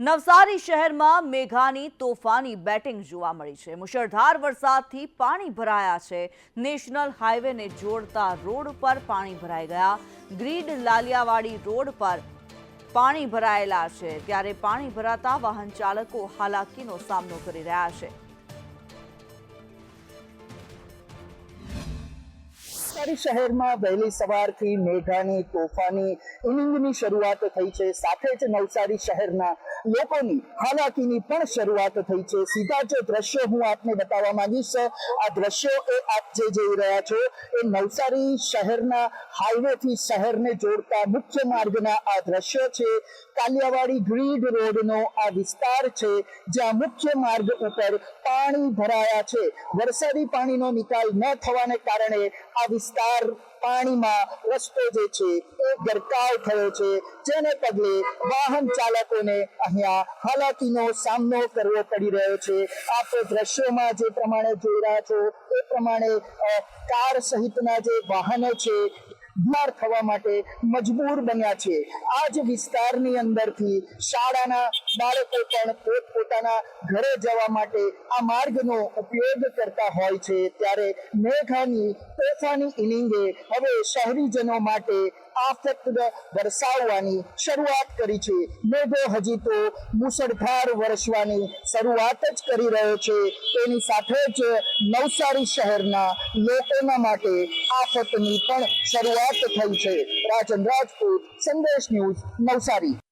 નવસારી શહેરમાં મેઘાની તોફાની બેટિંગ જોવા મળી છે. મુશળધાર વરસાદથી પાણી ભરાયા છે. નેશનલ હાઈવેને જોડતા રોડ પર પાણી ભરાઈ ગયા. ગ્રીડ લાલિયાવાડી રોડ પર પાણી ભરાયેલા છે. ત્યારે પાણી ભરાતા વાહન ચાલકો હાલાકીનો સામનો કરી રહ્યા છે. નવસારી શહેરમાં વહેલી સવારથી મેઘાની, તોફાની ઇનિંગની શરૂઆત થઈ છે. સાથે જ નવસારી શહેરના લોકોની હાલાકીની પણ શરૂઆત થઈ છે. સીધા જ દ્રશ્યો હું આપને બતાવવા માંગીશ. આ દ્રશ્યો એ આપ જે જોઈ રહ્યા છો એ નવસારી શહેરના હાઈવેથી શહેરને જોડતા મુખ્ય માર્ગના આ દ્રશ્યો છે. કાલિયાવાડી ગ્રીડ રોડનો આ વિસ્તાર છે, જ્યાં મુખ્ય માર્ગ ઉપર પાણી ભરાયા છે. વરસાદી પાણીનો નિકાલ ન થવાને કારણે આ વિસ્તાર પાણીમાં રસ્તો જે છે એ ગરકાવ થયો છે. જેને પગલે વાહન ચાલકોને અહીંયા હાલાકીનો સામનો કરવો પડી રહ્યો છે. આપણે દ્રશ્યોમાં જે પ્રમાણે જોઈ રહ્યા છો, એ પ્રમાણે કાર સહિતના જે વાહનો છે ઉદ્ધાર થવા માટે મજબૂર બન્યા છે. આ જ વિસ્તારની અંદરથી શાળાના બાળકો પણ પોતપોતાના ઘરે જવા માટે આ માર્ગનો ઉપયોગ કરતા હોય છે. ત્યારે મેઘાની તોફાની ઇનિંગે હવે શહેરીજનો માટે આફત વરસાવવાની શરૂઆત કરી છે. મેઘો હજી તો મુસળધાર વરસવાની શરૂઆત જ કરી રહ્યો છે. તેની સાથે જ નવસારી શહેરના લોકોના માટે આફતની પણ શરૂઆત થઈ છે. રાજન રાજપૂત સંદેશ ન્યૂઝ નવસારી.